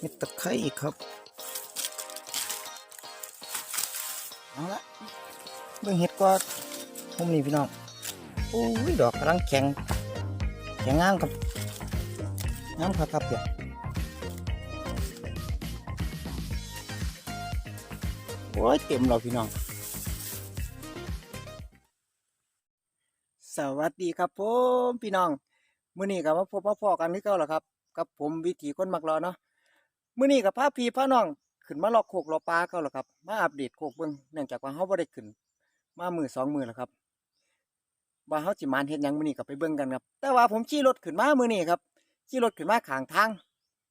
เห็ดตะไคร้อีกครับ เอาละเบิ่งเห็ดกว่าผมนี่พี่น้องโอ้ยดอกกำลังแข็ง แข็งงามครับงามครับครับเดี๋ยวโอ้ยเต็มแล้วพี่น้อง สวัสดีครับผมพี่น้องมื้อนี้ก็มาพบมาพอกันที่เก่าแล้วครับ กับผมวิถีคนมักรอเนาะ มื้อนี้กับพาพี่พาน้องขึ้นมาลอกโคกลอปลาเก่าแล้วครับ มาอัปเดตโคกเบิ่งเนื่องจากว่าเฮาบ่ได้ขึ้น มามือสองมือแล้วครับว่าเฮาสิมานเฮ็ดหยังมื้อนี้ก็ไปเบิ่งกันครับ แต่ว่าผมขี่รถขึ้นมามื้อนี้ครับขี่รถขึ้นมาข้างทาง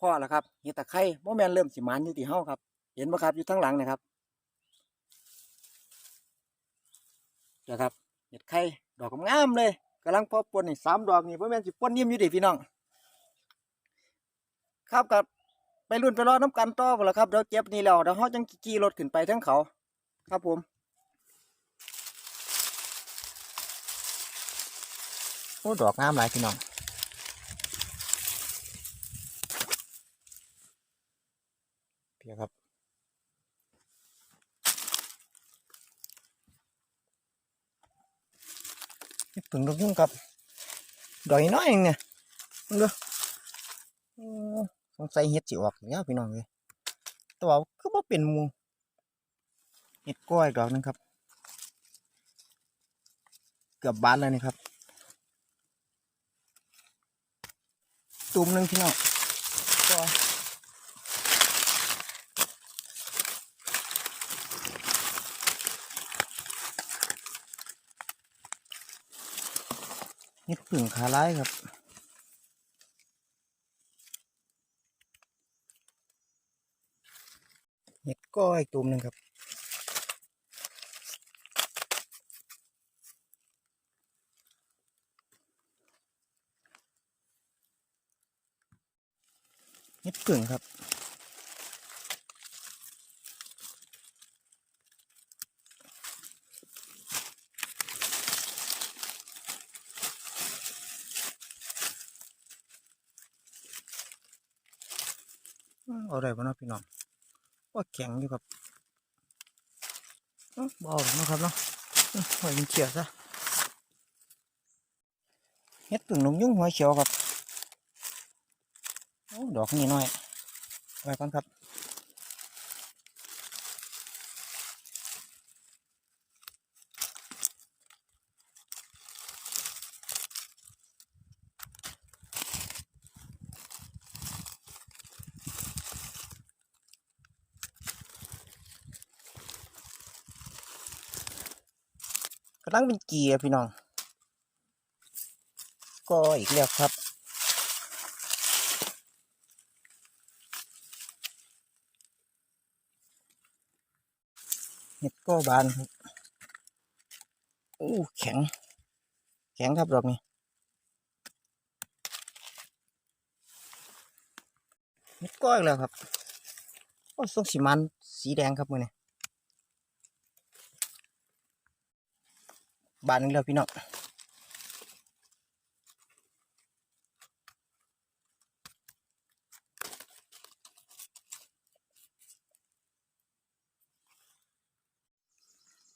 พ่อแล้วครับเฮ็ดตะไคร้บ่แม่นเริ่มสิมานอยู่ที่เฮาครับ เห็นบ่ครับอยู่ทางหลังนะครับนะครับเฮ็ดไข่ดอกงามเลยกำลังพอปนนี่สามดอกนี่บ่แม่นสิปนยิ้มอยู่ดิพี่น้อง ครับกับ รุ่นไปรอน้ำกันต่อพุ่นละครับเดี๋ยวเก็บนี่แล้วเดี๋ยวเฮาจังขี่รถขึ้นไปทั้งเขา ครับผมโอ้ดอกงามหลายพี่น้องเพียครับถึงตรงนี้ครับดอกน้อยเองเนี่ยดูโอ้ สงสัยเห็ดสิออกแล้วพี่น้องเลยต่ว่าก็บ่เป็นมูเห็ดก้อยดอกนึงครับ เกือบบานเลยนี่ครับตุ่มหนึ่งพี่น้องก็เห็ดผึ่งขาร้ายครับ เห็ดก้อยตุ่มหนึ่งครับเห็ดผึ่งครับอืมเอาได้ป่ะเนาะพี่น้อง ว่าแข็งอยู่ครับบ่อหรอกนาะครับเนาะอื้อหอยมันเขียวซะเฮ็ดตึงหนุงยุ่งหัวเขียวครับโอ้ดอกนี่น้อยไว้ก่อนครับ กำลังเป็นเกียร์พี่น้อง ก็อีกแล้วครับเห็ดก็บานครับโอ้แข็ง แข็งครับดอกนี้เห็ดก้อยแล้วครับโอ้ทรงสีมันสีแดงครับมือนี้ บานนี้แล้วพี่น้อง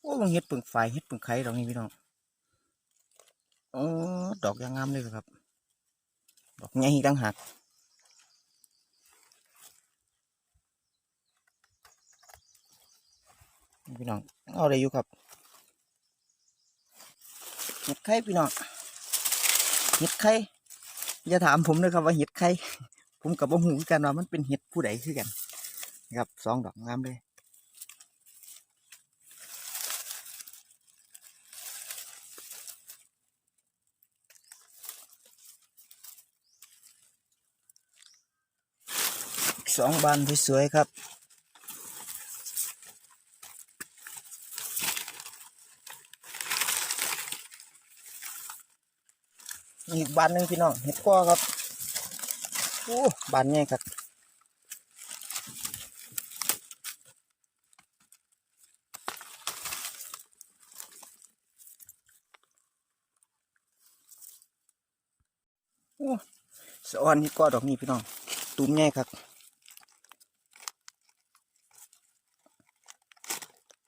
โอ้มันเห็ดปึ่งไฟเห็ดปึ่งไข่ดอกนี้พี่น้องโอ้ดอกยางงามเลยครับ ดอกใหญ่ตั้งหากพี่น้องเอาอะไรอยู่ครับ เห็ดไข่พี่น้องเห็ดไข่อย่าถามผมเลยครับว่าเห็ดไข่ผมกับว่หูกันว่ามันเป็นเห็ดผู้ใดคือกันนะครับสองดอกงามเลยสองบานสวยๆครับ อีกบานหนึ่งพี่น้องเห็ดก้อครับโอ้บานใหญ่ครับสะออนเห็ดก้อดอกนี้พี่น้องตุ้มแหญ่ครับ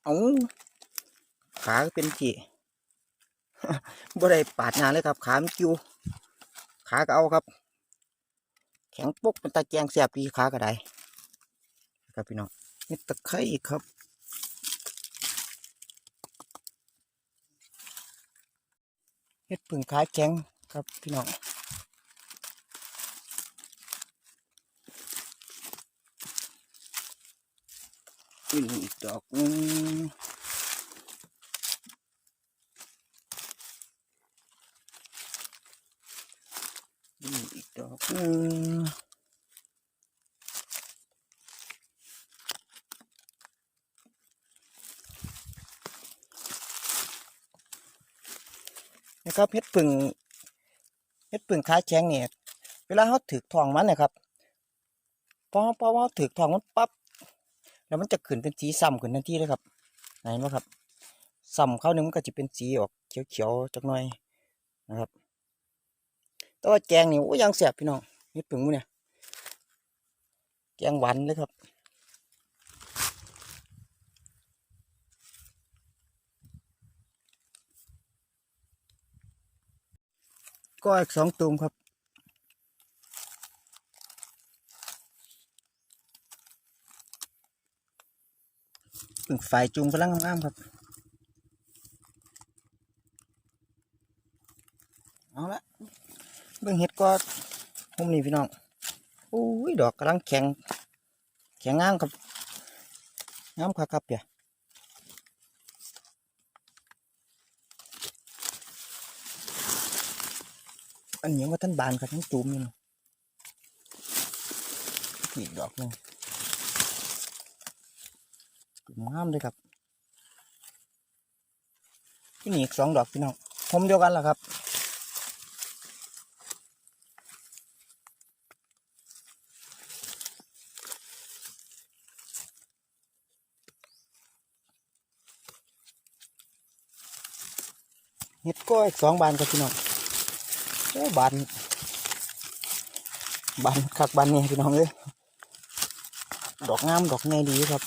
เอาขาเป็นที่บ่ได้ปาดงานเลยครับ ขามจิว ขาก็เอาครับ แข็งปุ๊กเป็นตะแกงเสียบดีขาก็ได้ครับพี่น้องนี่ตะไคร้อีกครับเฮ็ดผึ่งขาแข็งครับพี่น้องนี่อีกดอกนึง นี่อีกดอกนึงนะครับเฮ็ดผึ่งเฮ็ดผึ่งขาแข็งเนี่ยเวลาเขาถือทองมันนะครับพอพอว่าถือทองมันปั๊บแล้วมันจะขึ้นเป็นสีซ้ำขึ้นทันทีเลยครับไหนเห็นไหมครับซ้ำเข้านึ่งมันก็จะเป็นสีออกเขียวๆจักหน่อยนะครับ แต่ว่าแกงนี่โอ้ยังแสบพี่น้องเฮ็ดผึ่งมื้เนี่ยแกงหวานเลยครับก็อีกสองตูมครับเพิ่งฝ่ายจุ่มกำลังงามครับ เอาละ เบิ่งเห็ดก็มุมนี้พี่น้องโอ้ยดอกกำลังแข็ง แข็งงามครับงามครับครับเปียอันนี้ว่าท่านบานครับทั้งจุ่มอยู่นะอีกดอกนึงจุ่มงามเลยครับที่นี่อีกสองดอกพี่น้องผมเดียวกันแหละครับ เห็ดก็อีกสองบานครับพี่น้องโอ้บานบานคักบานนี่พี่น้องเลยดอกงามดอกใหญ่ดีครับ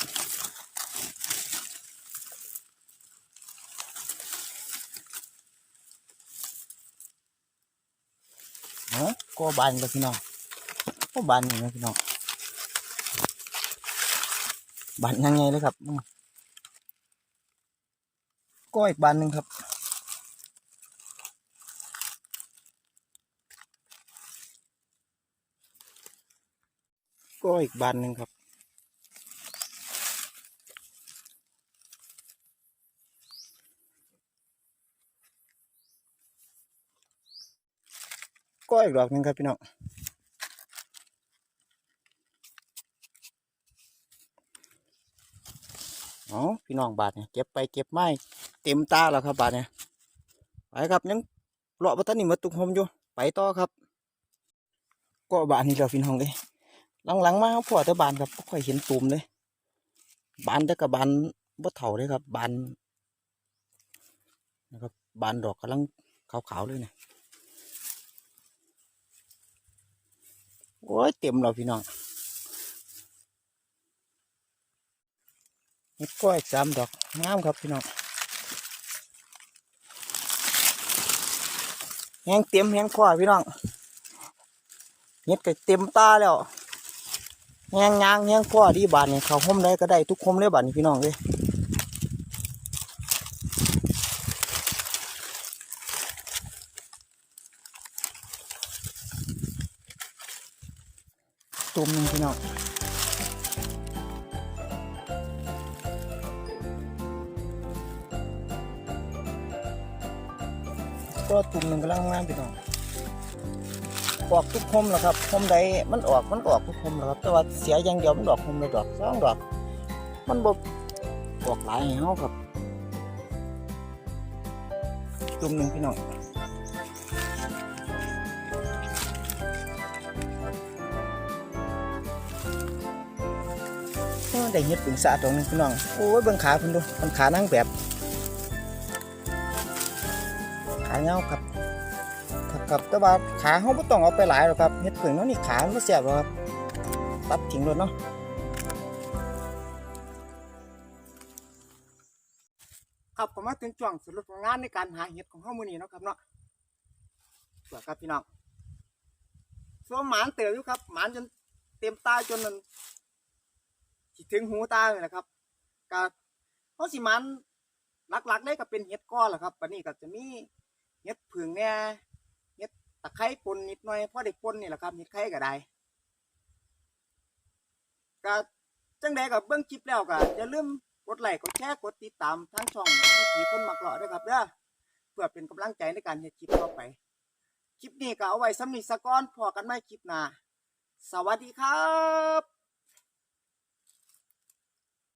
เนาะก็บานครับพี่น้องก็บานนี่นะพี่น้องบานยังไงเลยครับก็อีกบานหนึ่งครับ ก็อีกบานหนึ่งครับ ก็อีกดอกหนึ่งครับพี่น้องอ๋อพี่น้องบาทเนี่ยเก็บไปเก็บไม้เต็มตาแล้วครับบาทเนี่ยไปครับยังเลาะบัตนี่มาตุกหมอยู่ไปต่อครับ ก็บานนี่เราพี่น้องเลย หลังๆมาพอแต่บานครับบ่ค่อยเห็นตูมเลย บานแต่กับบานบ่เท่าเลยครับ บานนะครับ บานดอกกำลังขาวๆเลยนี่โอ้ยเต็มแล้วพี่น้องเห็ดกล้วยสามดอกงามครับพี่น้องแห้งเต็มแห้งคว้าพี่น้องเห็ดก็เต็มตาแล้ว แหงยางแหงข้อดีบานนี่เขาห่มได้ก็ได้ทุกห่มเลยบานนี่พี่น้องเลยตุ่มหนึงพี่น้องก็ตุ่มหนึ่งกำลังงามพี่น้อง ออกทุกคมแหละครับคมใดมันออกมันออกทุกคมแหละครับแต่ว่าเสียอย่างเดียวมันดอกคมเลยดอกสองดอก มันบออกหลายห้เฮาครับตุ่มหนึ่งพี่น้องโอ้ได้เห็ดปึงสะตรงนึงพี่น้องโอ้ยเบิ่งขาเพิ่นดูมันขานั่งแบบขาเงาครับ ครับครับ แต่ว่าขาเขาไม่ต้องเอาไปหลายหรอกครับเห็ดผึ่งเนาะนี่ขามันไม่เสียบหรอกครับตัดทิ้งรถเนาะครับผมมาถึงช่วงสรุปของงานในการหาเห็ดของเฮามื้อนี้เนาะครับเนาะสวัสดีครับพี่น้องส่วนหมานเต๋ออยู่ครับ หมานจนเต็มตาจนมันถึงหูตาเลยนะครับก็เฮาสิหมานหลักๆเลยก็เป็นเห็ดก้อนแหละครับบัดนี้ก็จะมีเห็ดผึ่งแหน่เห็ด ตะไคร้ปนนิดหน่อยพอได้ปนนี่แหละครับเห็ดไข่ก็ได้ก็จังใดกับเบื้องคลิปแล้วก็อย่าลืมกดไลค์กดแชร์กดติดตามทั้งช่องวิถีคนมักหล่อด้วยครับเด้อเพื่อเป็นกำลังใจในการเห็ดคลิปต่อไป คลิปนี้ก็เอาไว้สำนิสกอนพอกันไม่คลิปหน้าสวัสดีครับ